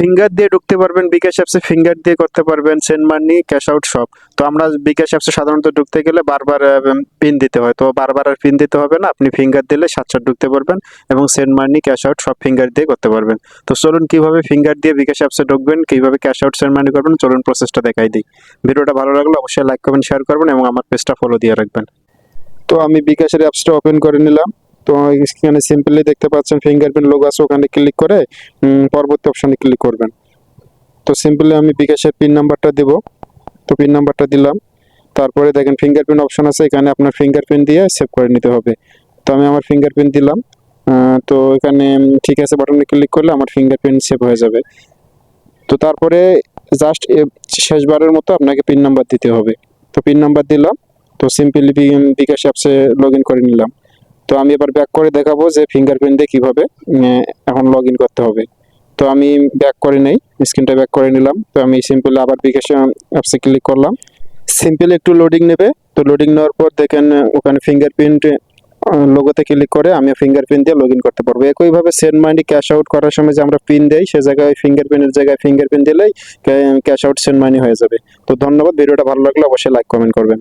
Finger দিয়ে ঢুকতে পারবেন, বিকাশ অ্যাপসে ফিঙ্গার দিয়ে করতে পারবেন সেন্ড মানি ক্যাশ আউট সব। তো আমরা বিকাশ অ্যাপসে সাধারণত ঢুকতে গেলে বারবার পিন দিতে হয়। তো বারবার আর পিন দিতে হবে না, আপনি ফিঙ্গার দিলে সাতশো ঢুকতে পারবেন এবং সেন্ড মানি ক্যাশ আউট সব ফিঙ্গার দিয়ে করতে পারবেন। তো চলুন কীভাবে ফিঙ্গার দিয়ে বিকাশ অ্যাপসে ঢুকবেন, কীভাবে ক্যাশ আউট সেন্ড মানি করবেন, চলুন প্রসেসটা দেখাই দিই। ভিডিওটা ভালো লাগলে অবশ্যই লাইক করবেন শেয়ার করবেন এবং আমার পেজটা ফলো দিয়ে রাখবেন। তো আমি বিকাশের অ্যাপসটা ওপেন করে নিলাম। তো এখানে সিম্পলি দেখতে পাচ্ছেন ফিঙ্গারপ্রিন্ট লোগো আছে, ওখানে ক্লিক করে পরবর্তী অপশানে ক্লিক করবেন। তো সিম্পলি আমি বিকাশের পিন নাম্বারটা দেব। তো পিন নাম্বারটা দিলাম। তারপরে দেখেন ফিঙ্গারপ্রিন্ট অপশন আছে, এখানে আপনার ফিঙ্গারপ্রিন্ট দিয়ে সেভ করে নিতে হবে। তো আমি আমার ফিঙ্গারপ্রিন্ট দিলাম। তো এখানে ঠিক আছে বাটনে ক্লিক করলে আমার ফিঙ্গারপ্রিন্ট সেভ হয়ে যাবে। তো তারপরে জাস্ট শেষবারের মতো আপনাকে পিন নাম্বার দিতে হবে। তো পিন নাম্বার দিলাম। তো সিম্পলি বিকাশ অ্যাপসে লগ ইন করে নিলাম। তো আমি এবার ব্যাক করে দেখাবো যে ফিঙ্গারপ্রিন্ট দিয়ে কীভাবে এখন লগ করতে হবে। তো আমি ব্যাক করে নেই স্ক্রিনটা ব্যাক করে নিলাম। তো আমি সিম্পলি আবার বিকাশ অ্যাপসে ক্লিক করলাম। সিম্পলি একটু লোডিং নেবে। তো লোডিং নেওয়ার পর দেখেন, ওখানে ফিঙ্গারপ্রিন্ট লোগোতে ক্লিক করে আমি ফিঙ্গারপ্রিন্ট দিয়ে লগ করতে পারব। একইভাবে সেন্ড মানি ক্যাশ আউট করার সময় যে আমরা পিন দেই, সে জায়গায় ফিঙ্গারপ্রিন্টের জায়গায় ফিঙ্গারপ্রিন্ট দিলেই ক্যাশ আউট সেন্ড মানি হয়ে যাবে। তো ধন্যবাদ, ভিডিওটা ভালো লাগলে অবশ্যই লাইক কমেন্ট করবেন।